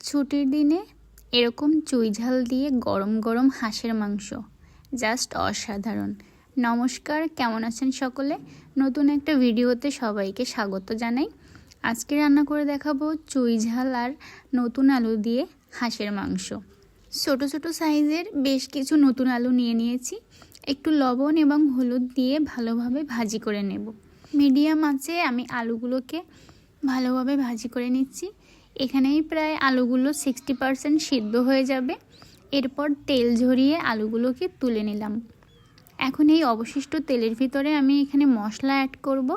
ছুটির দিনে এরকম চুই ঝাল দিয়ে গরম গরম হাঁসের মাংস। জাস্ট অসাধারণ। নমস্কার, কেমন আছেন সকলে? নতুন একটা ভিডিওতে সবাইকে স্বাগত জানাই। আজকে রান্না করে দেখাবো চুই ঝাল আর নতুন আলু দিয়ে হাঁসের মাংস। ছোট ছোট সাইজের বেশ কিছু নতুন আলু নিয়ে নিয়েছি। একটু লবণ এবং হলুদ দিয়ে ভালোভাবে ভাজি করে নেব। মিডিয়াম আছে আমি আলুগুলোকে ভালোভাবে ভাজি করে নিচ্ছি। এখানেই প্রায় আলুগুলো সিক্সটি পারসেন্ট সিদ্ধ হয়ে যাবে। এরপর তেল ঝরিয়ে আলুগুলোকে তুলে নিলাম। এখন এই অবশিষ্ট তেলের ভিতরে আমি এখানে মশলা অ্যাড করব।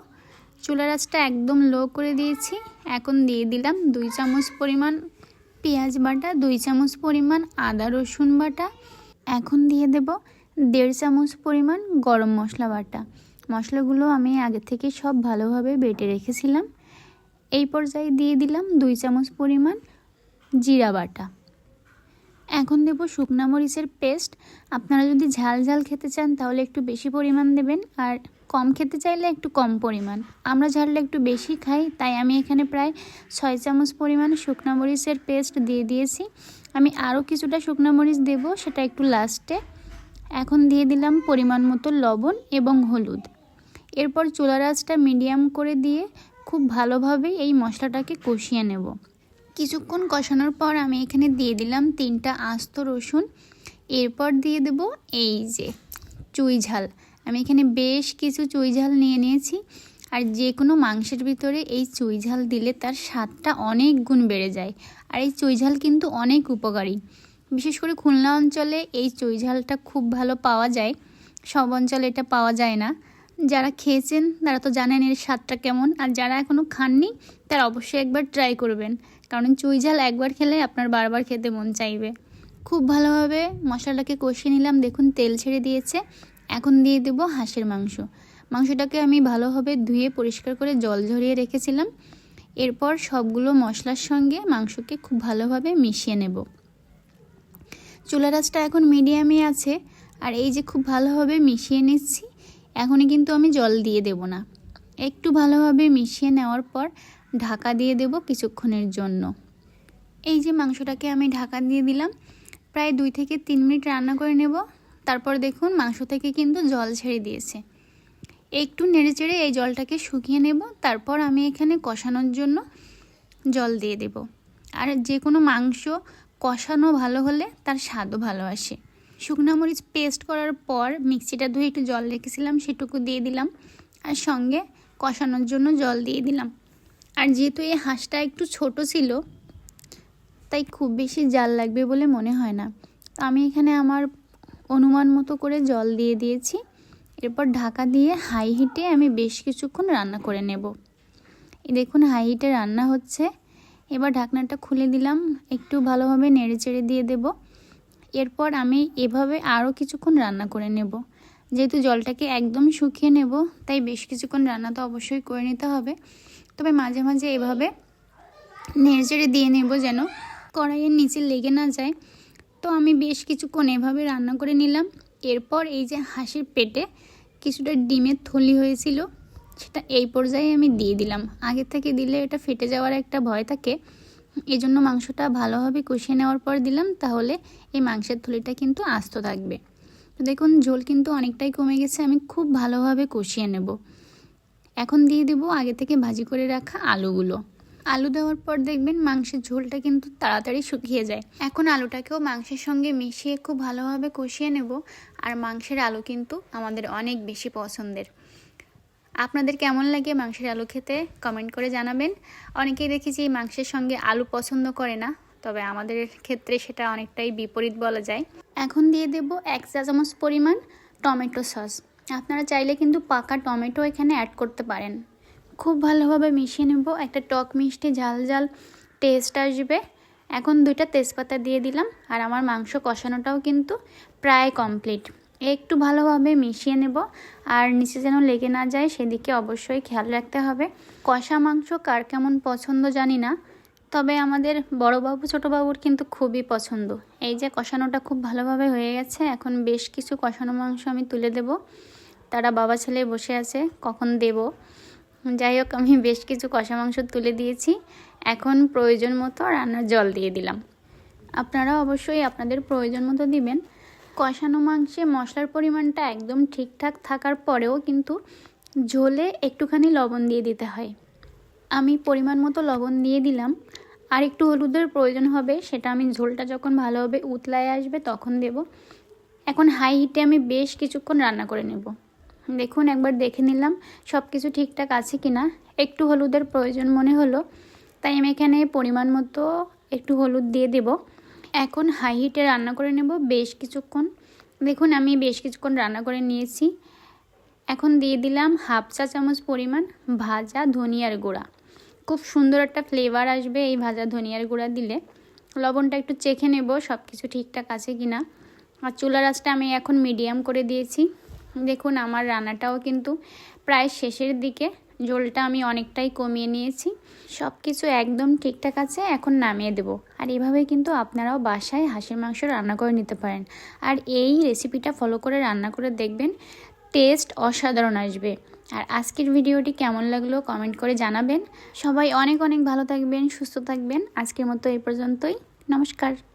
চুলা রাসটা একদম লো করে দিয়েছি। এখন দিয়ে দিলাম দুই চামচ পরিমাণ পেঁয়াজ বাটা, দুই চামচ পরিমাণ আদা রসুন বাটা। এখন দিয়ে দেব দেড় চামচ পরিমাণ গরম মশলা বাটা। মশলাগুলো আমি আগে থেকে সব ভালোভাবে বেটে রেখেছিলাম। এই পর্যায়ে দিয়ে দিলাম দুই চামচ পরিমাণ জিরা বাটা। এখন দেব শুকনা মরিচের পেস্ট। আপনারা যদি ঝাল ঝাল খেতে চান তাহলে একটু বেশি পরিমাণ দেবেন আর কম খেতে চাইলে একটু কম পরিমাণ। আমরা ঝালটা একটু বেশি খাই, তাই আমি এখানে প্রায় ছয় চামচ পরিমাণ শুকনা মরিচের পেস্ট দিয়ে দিয়েছি। আমি আরও কিছুটা শুকনা মরিচ দেব, সেটা একটু লাস্টে। এখন দিয়ে দিলাম পরিমাণ মতো লবণ এবং হলুদ। এরপর চুলা রাসটা মিডিয়াম করে দিয়ে খুব ভালোভাবে এই মশলাটাকে কষিয়ে নেব। কিছুক্ষণ কষানোর পর আমি এখানে দিয়ে দিলাম তিনটা আস্ত রসুন। এরপর দিয়ে দেব এই যে চুই ঝাল। আমি এখানে বেশ কিছু চুই ঝাল নিয়ে নিয়েছি আর যে কোনো মাংসের ভিতরে এই চুই ঝাল দিলে তার স্বাদটা অনেক গুণ বেড়ে যায় আর এই চুই ঝাল কিন্তু অনেক উপকারী। বিশেষ করে খুলনা অঞ্চলে এই চুই ঝালটা খুব ভালো পাওয়া যায়। সব অঞ্চলে এটা পাওয়া যায় না। যারা খেয়েছেন, তারা তো জানেন এর স্বাদটা কেমন। আর যারা এখনও খাননি, তারা অবশ্যই একবার ট্রাই করবেন। কারণ চুই ঝাল একবার খেলে আপনার বারবার খেতে মন চাইবে। খুব ভালোভাবে মশলাটাকে কষিয়ে নিলাম। দেখুন, তেল ছেড়ে দিয়েছে। এখন দিয়ে দেব হাঁসের মাংস। মাংসটাকে আমি ভালোভাবে ধুয়ে পরিষ্কার করে জল ঝরিয়ে রেখেছিলাম। এরপর সবগুলো মশলার সঙ্গে মাংসকে খুব ভালোভাবে মিশিয়ে নেব। চুলা রাসটা এখন মিডিয়ামে আছে। আর এই যে খুব ভালোভাবে মিশিয়ে নিচ্ছি এখনই কিন্তু আমি জল দিয়ে দেব না। একটু ভালোভাবে মিশিয়ে নেওয়ার পর ঢাকা দিয়ে দেব কিছুক্ষণের জন্য। এই যে মাংসটাকে আমি ঢাকা দিয়ে দিলাম, প্রায় দুই থেকে তিন মিনিট রান্না করে নেব। তারপর দেখুন মাংস থেকে কিন্তু জল ছেড়ে দিয়েছে। একটু নেড়ে চেড়ে এই জলটাকে শুকিয়ে নেব। তারপর আমি এখানে কষানোর জন্য জল দিয়ে দেব। আর যে কোনো মাংস কষানো ভালো হলে তার স্বাদও ভালো আসে। শুকনো মরিচ পেস্ট করার পর মিক্সিটা ধুয়ে একটু জল রেখেছিলাম, সেটুকু দিয়ে দিলাম আর সঙ্গে কষানোর জন্য জল দিয়ে দিলাম। আর যেহেতু এই হাঁসটা একটু ছোট ছিল, তাই খুব বেশি জাল লাগবে বলে মনে হয় না। তো আমি এখানে আমার অনুমান মতো করে জল দিয়ে দিয়েছি। এরপর ঢাকা দিয়ে হাই হিটে আমি বেশ কিছুক্ষণ রান্না করে নেব। দেখুন, হাই হিটে রান্না হচ্ছে। এবার ঢাকনাটা খুলে দিলাম, একটু ভালোভাবে নেড়ে চেড়ে দিয়ে দেব। এরপর আমি এভাবে আরও কিছুক্ষণ রান্না করে নেব। যেহেতু জলটাকে একদম শুকিয়ে নেব, তাই বেশ কিছুক্ষণ রান্না তো অবশ্যই করে নিতে হবে। তবে মাঝে মাঝে এভাবে নেড়ে দিয়ে নেব যেন কড়াইয়ের নিচে লেগে না যায়। তো আমি বেশ কিছুক্ষণ এভাবে রান্না করে নিলাম। এরপর এই যে হাসির পেটে কিছুটা ডিমের থলি হয়েছিল, সেটা এই পর্যায়ে আমি দিয়ে দিলাম। আগে থেকে দিলে এটা ফেটে যাওয়ার একটা ভয় থাকে। এই জন্য মাংসটা ভালোভাবে কষিয়ে নেওয়ার পর দিলাম, তাহলে এই মাংসের থলিটা কিন্তু আস্ত থাকবে। তো দেখুন, ঝোল কিন্তু অনেকটাই কমে গেছে, আমি খুব ভালোভাবে কষিয়ে নেব। এখন দিয়ে দেবো আগে থেকে ভাজি করে রাখা আলুগুলো। আলু দেওয়ার পর দেখবেন মাংসের ঝোলটা কিন্তু তাড়াতাড়ি শুকিয়ে যায়। এখন আলুটাকেও মাংসের সঙ্গে মিশিয়ে খুব ভালোভাবে কষিয়ে নেব, আর মাংসের আলু কিন্তু আমাদের অনেক বেশি পছন্দের। আপনাদের কেমন লাগে মাংসের আলু খেতে? কমেন্ট করে জানাবেন। অনেকেই দেখেছি মাংসের সঙ্গে আলু পছন্দ করে না, তবে আমাদের ক্ষেত্রে সেটা অনেকটাই বিপরীত বলা যায়। এখন দিয়ে দেব এক চা চামচ পরিমাণ টমেটো সস। আপনারা চাইলে কিন্তু পাকা টমেটো এখানে অ্যাড করতে পারেন। খুব ভালোভাবে মিশিয়ে নেব। একটা টক মিষ্টি ঝাল ঝাল টেস্ট আসবে। এখন দুইটা তেজপাতা দিয়ে দিলাম। আর আমার মাংস কষানোটাও কিন্তু প্রায় কমপ্লিট একটু ভালোভাবে মিশিয়ে নেব। আর নিচে যেন লেগে না যায়, সেদিকে অবশ্যই খেয়াল রাখতে হবে। কষা মাংস কার কেমন পছন্দ জানি না, তবে আমাদের বড়োবাবু, ছোটোবাবুর কিন্তু খুবই পছন্দ। এই যে কষানোটা খুব ভালোভাবে হয়ে গেছে, এখন বেশ কিছু কষানো মাংস আমি তুলে দেব। তারা বাবা ছেলে বসে আছে, কখন দেব? যাই হোক, আমি বেশ কিছু কষা মাংস তুলে দিয়েছি। এখন প্রয়োজন মতো রান্নার জল দিয়ে দিলাম। আপনারা অবশ্যই আপনাদের প্রয়োজন মতো দিবেন। কষানো মাংসে মশলার পরিমাণটা একদম ঠিকঠাক থাকার পরেও কিন্তু ঝোলে একটুখানি লবণ দিয়ে দিতে হয়। আমি পরিমাণ মতো লবণ দিয়ে দিলাম। আর একটু হলুদের প্রয়োজন হবে, সেটা আমি ঝোলটা যখন ভালোভাবে উতলায় আসবে তখন দেব। এখন হাই হিটে আমি বেশ কিছুক্ষণ রান্না করে নেব। দেখুন, একবার দেখে নিলাম সব কিছু ঠিকঠাক আছে কি না একটু হলুদের প্রয়োজন মনে হলো, তাই আমি এখানে পরিমাণ মতো একটু হলুদ দিয়ে দেব। এখন হাই হিটে রান্না করে নেব বেশ কিছুক্ষণ। দেখুন, আমি বেশ কিছুক্ষণ রান্না করে নিয়েছি। এখন দিয়ে দিলাম হাফ চা চামচ পরিমাণ ভাজা ধনিয়ার গুঁড়া। খুব সুন্দর একটা ফ্লেভার আসবে এই ভাজা ধনিয়ার গুঁড়া দিলে। লবণটা একটু চেখে নেব সব কিছু ঠিকঠাক আছে কি না আর চুলার আঁচটা আমি এখন মিডিয়াম করে দিয়েছি। দেখুন, আমার রান্নাটাও কিন্তু প্রায় শেষের দিকে। ঝোলটা আমি অনেকটাই কমিয়ে নিয়েছি। সব কিছু একদম ঠিকঠাক আছে, এখন নামিয়ে দেব। আর এভাবে কিন্তু আপনারাও বাসায় হাঁসের মাংস রান্না করে নিতে পারেন। আর এই রেসিপিটা ফলো করে রান্না করে দেখবেন, টেস্ট অসাধারণ আসবে। আর আজকের ভিডিওটি কেমন লাগল কমেন্ট করে জানাবেন। সবাই অনেক অনেক ভালো থাকবেন, সুস্থ থাকবেন। আজকের মতো এই পর্যন্তই। নমস্কার।